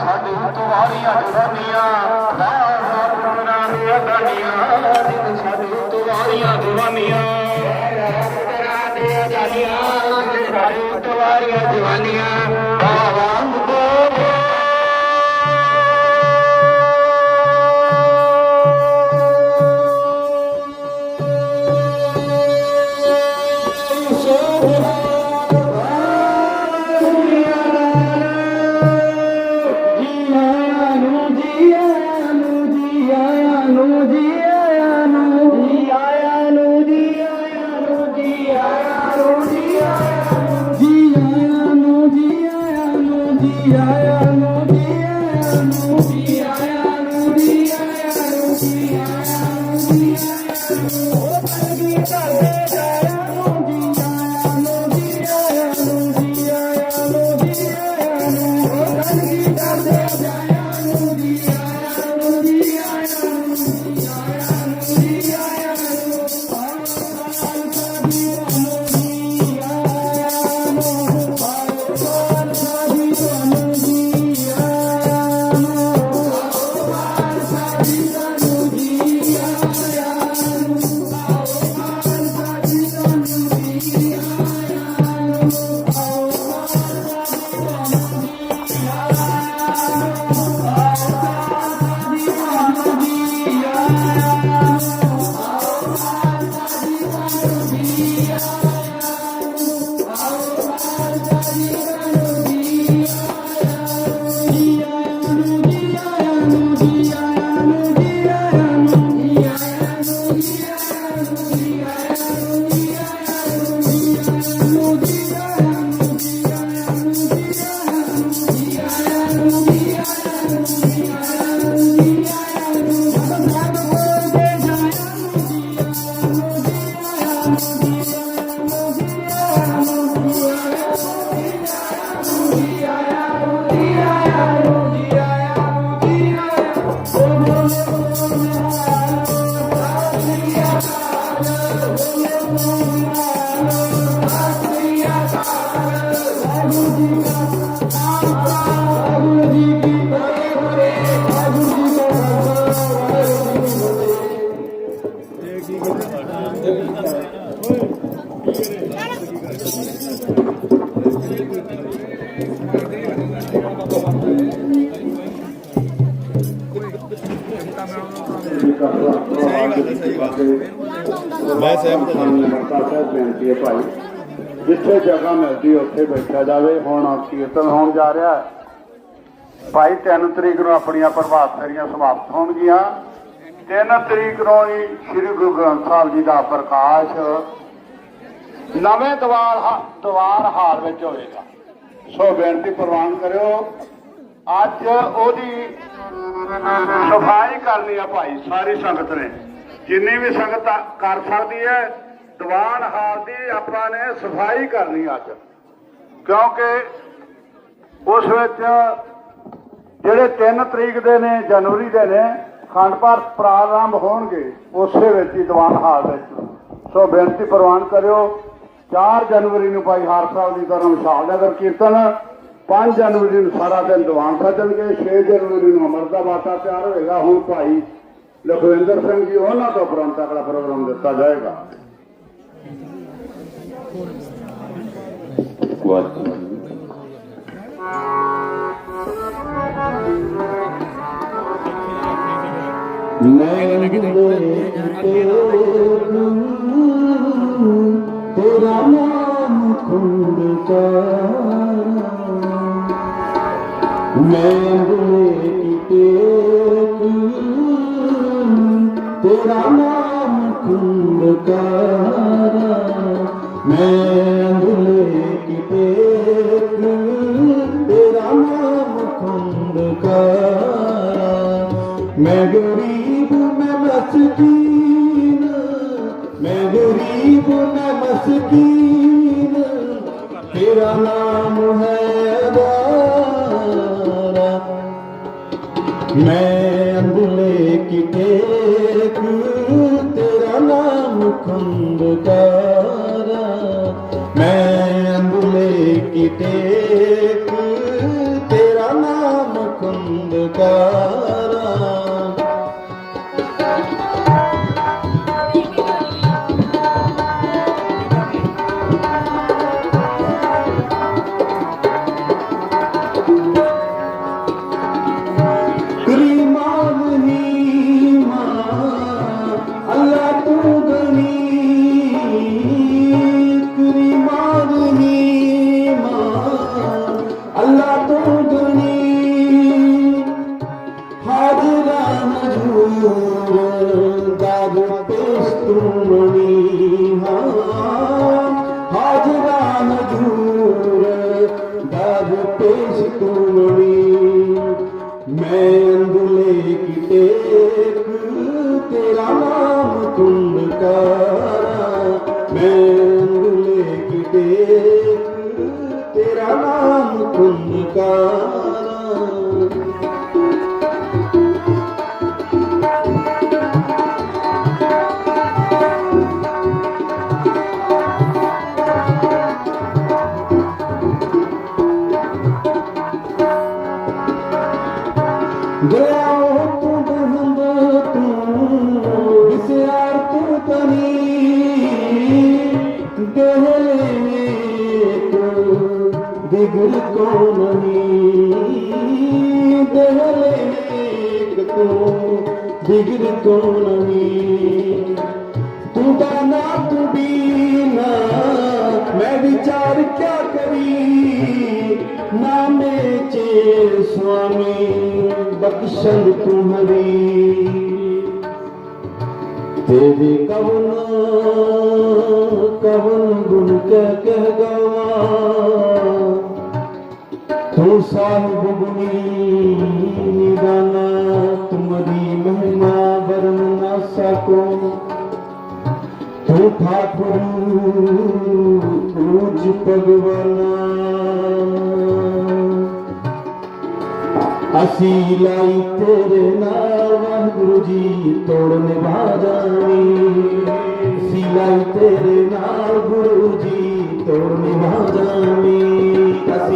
سڏو توهان دونيا نه باب رنگ دنيا سڌو توهان اڌن ڌنيا سڌو توهان ڌونيا ڌنيا ਵਾਹ ਵਾਹ ڌونيا ਜਗ੍ਹਾ ਮਿਲਦੀ ਉੱਥੇ ਬੈਠਾ ਜਾਵੇ। ਹੁਣ ਕੀਰਤਨ ਹੋਣ ਜਾ ਰਿਹਾ ਹੈ। ਭਾਈ 3 ਤਰੀਕ ਨੂੰ ਆਪਣੀਆਂ ਪ੍ਰਭਾਤ ਫੇਰੀਆਂ ਸਮਾਪਤ ਹੋਣਗੀਆਂ। 3 ਤਰੀਕ ਨੂੰ ਹੀ ਸ੍ਰੀ ਗੁਰੂ ਗ੍ਰੰਥ ਸਾਹਿਬ ਜੀ ਦਾ ਪ੍ਰਕਾਸ਼ ਨਵੇਂ ਦਵਾਰ ਦਵਾਰ ਹਾਲ ਵਿੱਚ ਹੋਵੇਗਾ। ਸੋ ਬੇਨਤੀ ਪ੍ਰਵਾਨ ਕਰਿਓ, ਅੱਜ ਉਹਦੀ ਸਫ਼ਾਈ ਕਰਨੀ ਆ ਭਾਈ, ਸਾਰੀ ਸੰਗਤ ਨੇ। ਜਿੰਨੀ ਵੀ ਸੰਗਤ ਕਰ ਸਕਦੀ ਹੈ। ਦੀਵਾਨ ਹਾਲ ਦੀ ਆਪਾਂ ਨੇ ਸਫ਼ਾਈ ਕਰਨੀ ਅੱਜ। ਕਿਉਂਕਿ ਉਸ ਵਿੱਚ ਜਿਹੜੇ 3 ਤਰੀਕ ਦੇ ਨੇ, ਜਨਵਰੀ ਦੇ ਨੇ ਖੰਡ ਪਾਠ ਪ੍ਰਾਰੰਭ ਹੋਣਗੇ, ਉਸੇ ਵਿੱਚ ਹੀ ਦੀਵਾਨ ਹਾਲ ਵਿੱਚ। ਸੋ ਬੇਨਤੀ ਪ੍ਰਵਾਨ ਕਰਿਓ 4 ਜਨਵਰੀ ਨੂੰ ਭਾਈ ਹਾਰ ਸਾਹਿਬ ਦੀ ਤਰ੍ਹਾਂ ਵਿਸ਼ਾਲ ਨਗਰ ਕੀਰਤਨ 5 ਜਨਵਰੀ ਨੂੰ ਸਾਰਾ ਦਿਨ ਦੀਵਾਨ ਸੱਜਣਗੇ 6 ਜਨਵਰੀ ਨੂੰ ਅਮਰ ਦਾ ਬਾਟਾ ਤਿਆਰ ਹੋਏਗਾ। ਹੁਣ ਭਾਈ ਲਖਵਿੰਦਰ ਸਿੰਘ ਜੀ, ਉਹਨਾਂ ਤੋਂ ਉਪਰੰਤ ਅਗਲਾ ਪ੍ਰੋਗਰਾਮ ਦਿੱਤਾ ਜਾਏਗਾ। ਤੇਰਾ ਨਾਮ ਖੁੰਦ ਮੈਂ ਬੁਲੇ ਕੀਤੇ ਤੇਰਾ ਨਾਮ ਖੁੰਦ ਕਾਰਾ ਮੈਂ ਮੈਂ ਤੇਰਾ ਨਾਮ ਹੈ ਦਾਰਾ ਮੈਂ ਅੰਦਲੇ ਕੀ Allah. कोन ਤੂੰ ਸਾਹਿਬ ਗੁਣੀ ਨਿਦਾਨਾ ਤੁਮਰੀ ਮਹਿਮਾ ਵਰਨ ਨਾ ਸਕੋ। ਤੂੰ ਠਾਕੁਰ ਪੂਜ ਭਗਵਾਨਾ। ਅਸੀਂ ਲਾਈ ਤੇਰੇ ਨਾਲ ਵਾਹਿਗੁਰੂ ਜੀ, ਤੋੜ ਨਿਭਾ ਜਾਵੀਂ। ਅਸੀਂ ਲਾਈ ਤੇਰੇ ਨਾਲ ਗੁਰੂ ਜੀ, ਤੋੜ ਨਿਭਾ ਜਾਵੀਂ।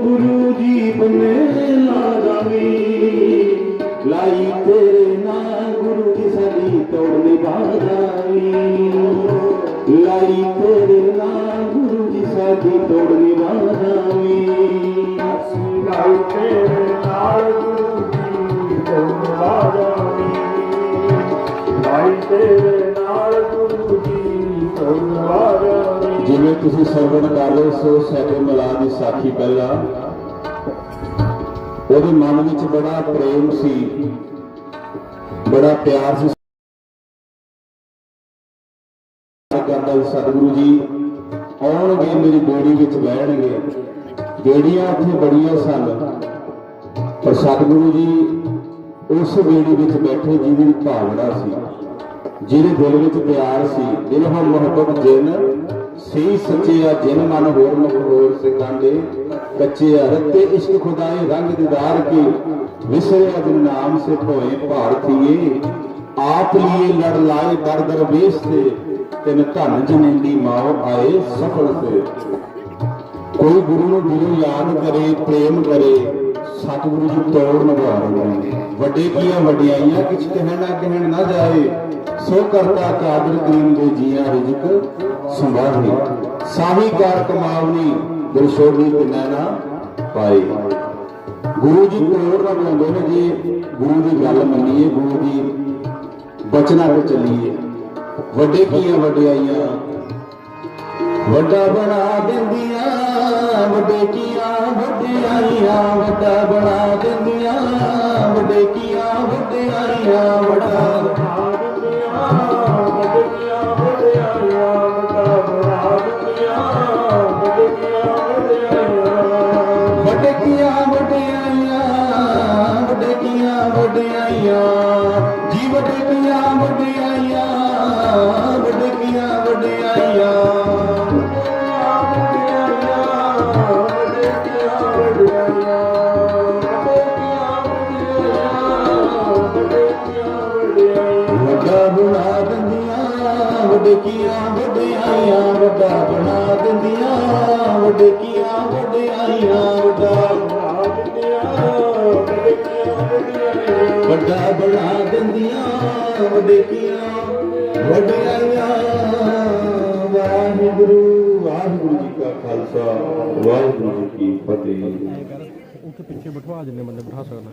ਨੂੰ ਤੁਸੀਂ ਸਰਵਣ ਕਰ ਰਹੇ ਸੋ ਸੈਕੇ ਮਿਲਾ ਦੀ ਸਾਖੀ ਪਹਿਲਾਂ। ਉਹਦੇ ਮਨ ਵਿੱਚ ਬੜਾ ਪ੍ਰੇਮ ਸੀ। ਬੜਾ ਪਿਆਰ ਸੀ। ਕਰਦਾ ਸਤਿਗੁਰੂ ਜੀ, ਆਉਣਗੇ ਮੇਰੀ ਬੇੜੀ ਵਿੱਚ, ਬਹਿਣਗੇ। ਬੇੜੀਆਂ ਉੱਥੇ ਬੜੀਆਂ ਸਨ। ਪਰ ਸਤਿਗੁਰੂ ਜੀ ਉਸ ਬੇੜੀ ਵਿੱਚ ਬੈਠੇ ਜਿਹਦੀ ਭਾਵਨਾ ਸੀ, ਜਿਹਦੇ ਦਿਲ ਵਿੱਚ ਪਿਆਰ ਸੀ। ਦਿਲ ਹੋ ਮੁਹੱਬਤ ਜਿਨ ਸਹੀ ਸੱਚਿਆ ਜਿਨ ਮਨ ਹੋਰ ਮੁਖ ਹੋਰ ਸਿਕਾਂਦੇ ਕੱਚੇ ਰਤੇ ਇਸ਼ਕ ਖੁਦਾਏ ਰੰਗ ਦੀਦਾਰ ਕੀ ਵਿਸਰਿਆ ਬਿਨ ਨਾਮ ਸੇ ਹੋਏ ਭਾਰਤੀਏ, ਆਪ ਲਈ ਲੜ ਲਾਏ ਦਰ ਦਰਵੇਸ਼ ਤੇ, ਤਿਨ ਧਨ ਜਨੇਂਦੀ ਮਾਓ ਆਏ ਸਫਲ ਤੇ। ਕੋਈ ਗੁਰੂ ਨੂੰ ਦਿਲੋਂ ਯਾਦ ਕਰੇ, ਪ੍ਰੇਮ ਕਰੇ, ਸਤਿਗੁਰੂ ਜੀ ਤੋੜ ਨਿਭਾ ਵੱਡੇ ਕੀਆਂ ਵਡਿਆਈਆਂ ਕਿਛ ਕਹਿਣਾ ਕਹਿਣ ਨਾ ਜਾਏ, ਸੋ ਕਰਤਾ ਕਾਦਰ ਕਰੀਮ ਦੇ ਜੀਆਂ ਰਿਜਕ ਸੰਭਾਹੀ ਸਾਹਿਕਾਰ ਕਮਾਵਨੀ ਦਿਲ ਤੇ ਨਾ ਪਾਏ ਗੁਰੂ ਜੀ ਤੋੜ ਨਾ ਬਣਾਉਂਦੇ ਨੇ ਜੀ। ਗੁਰੂ ਦੀ ਗੱਲ ਮੰਨੀਏ, ਗੁਰੂ ਦੀ ਬਚਨਾਂ ਤੇ ਚੱਲੀਏ। ਵੱਡੇ ਕੀਆਂ ਵਡਿਆਈਆਂ ਵੱਡਾ ਬਣਾ ਦਿੰਦੀਆਂ, ਵੱਡੇ ਕੀਆਂ ਵੱਡਿਆਈਆਂ ਵੱਡਾ ਬਣਾ ਦਿੰਦੀਆਂ, ਵੱਡੇ ਕੀਆਂ ਵੱਡਿਆਈਆਂ ਵੱਡਾ ਵੱਡਾ ਬਣਾ ਦਿੰਦੀਆਂ ਵੱਡਕੀਆਂ ਵੱਡਿਆਈਆਂ। ਵਾਹਿਗੁਰੂ ਵਾਹਿਗੁਰੂ ਜੀ ਕਾ ਖਾਲਸਾ ਵਾਹਿਗੁਰੂ ਜੀ ਕੀ ਫਤਿਹ। ਉੱਥੇ ਪਿੱਛੇ ਬਿਠਵਾ ਜਿੰਨੇ ਬੰਦੇ ਬਿਠਾ ਸਕਦਾ।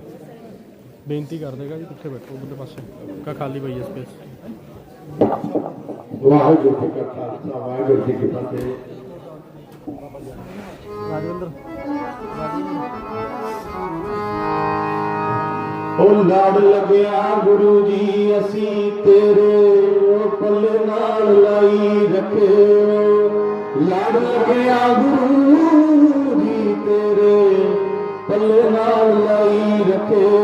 ਬੇਨਤੀ ਕਰ ਦੇਗਾ ਜੀ ਪਿੱਛੇ ਬੈਠੋ ਉਧਰਲੇ ਪਾਸੇ। ਕਾ ਖਾਲੀ ਪਈ ਹੈ ਸਪੇਸ ਵਾਹਿਗੁਰੂ ਜੀ ਕਾ ਖਾਲਸਾ ਵਾਹਿਗੁਰੂ ਜੀ ਕੀ ਫਤਿਹ। ਰਾਜਵਿੰਦਰ। ਉਹ ਲੜ ਲੱਗਿਆ, ਗੁਰੂ ਜੀ, ਅਸੀਂ ਤੇਰੇ ਪੱਲੇ ਨਾਲ ਲਾਈ ਰੱਖੇ ਲੜ ਲੱਗਿਆ, ਗੁਰੂ ਜੀ ਤੇਰੇ ਪੱਲੇ ਨਾਲ ਲਾਈ ਰੱਖੇ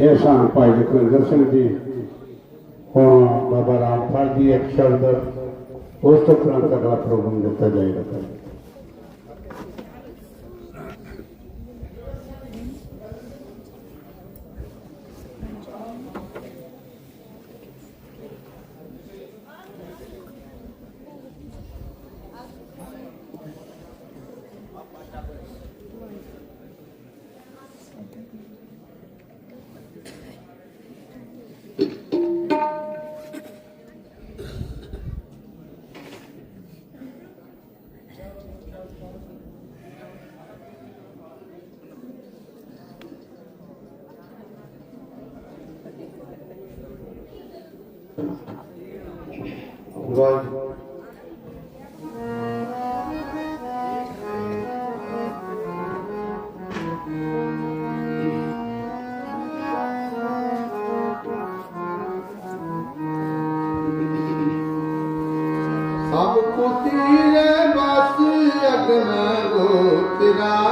ਇਹ ਸਨ ਭਾਈ ਜਖਵਿੰਦਰ ਸਿੰਘ ਜੀ, ਹੁਣ ਬਾਬਾ ਰਾਮ ਰਾਮਪਾਲ ਜੀ ਇੱਕ ਸ਼ਬਦ, ਉਸ ਤੋਂ ਤੁਰੰਤ ਅਗਲਾ ਪ੍ਰੋਗਰਾਮ ਦਿੱਤਾ ਜਾਏਗਾ। Gogó. Sab kutir bas agna go tera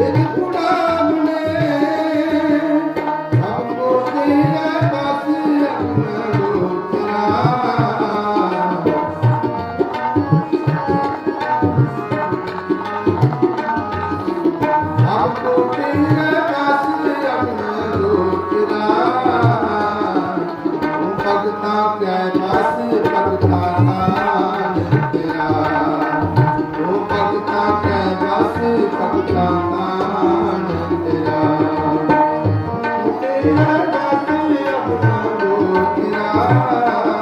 Baby ਕਾਟੂ ਆਪਣਾ ਲੋਕਿਆ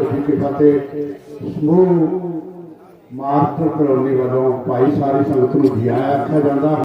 ਵਾਹਿਗੁਰੂ ਜੀ ਕੀ ਫਤਿਹ ਸਮੂਹ ਮਾਰਤ ਕਲੋਨੀ ਵੱਲੋਂ ਭਾਈ ਸਾਰੀ ਸੰਗਤ ਨੂੰ ਜੀ ਆਖਿਆ ਜਾਂਦਾ